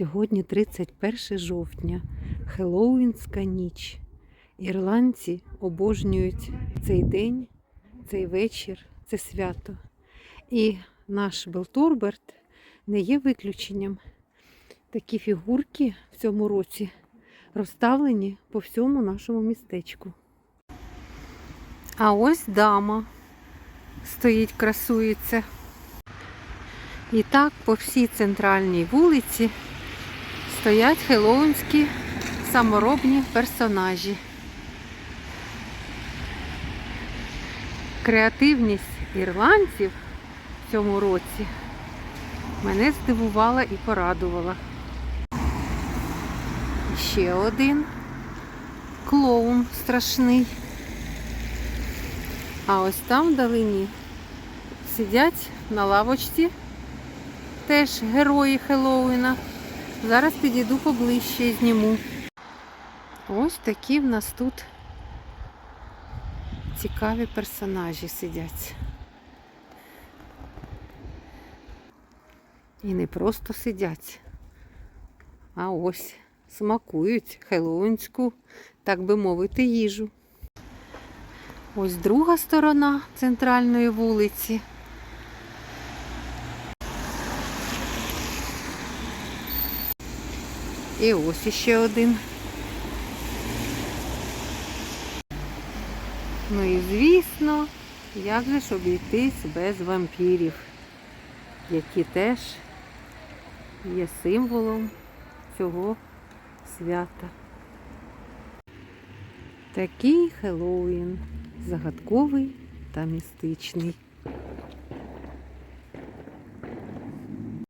Сьогодні 31 жовтня, Хеллоуінська ніч. Ірландці обожнюють цей день, цей вечір, це свято. І наш Белторберт не є виключенням. Такі фігурки в цьому році розставлені по всьому нашому містечку. А ось дама стоїть, красується. І так по всій центральній вулиці стоять хеллоуінські саморобні персонажі. Креативність ірландців в цьому році мене здивувала і порадувала. Ще один клоун страшний. А ось там вдалині сидять на лавочці теж герої Хеллоуіна. Зараз підійду поближче і зніму. Ось такі в нас тут цікаві персонажі сидять. І не просто сидять, а ось смакують хеллоуінську, так би мовити, їжу. Ось друга сторона центральної вулиці. І ось іще один. Ну і звісно, як же ж обійтись без вампірів, які теж є символом цього свята. Такий Хеллоуін, загадковий та містичний.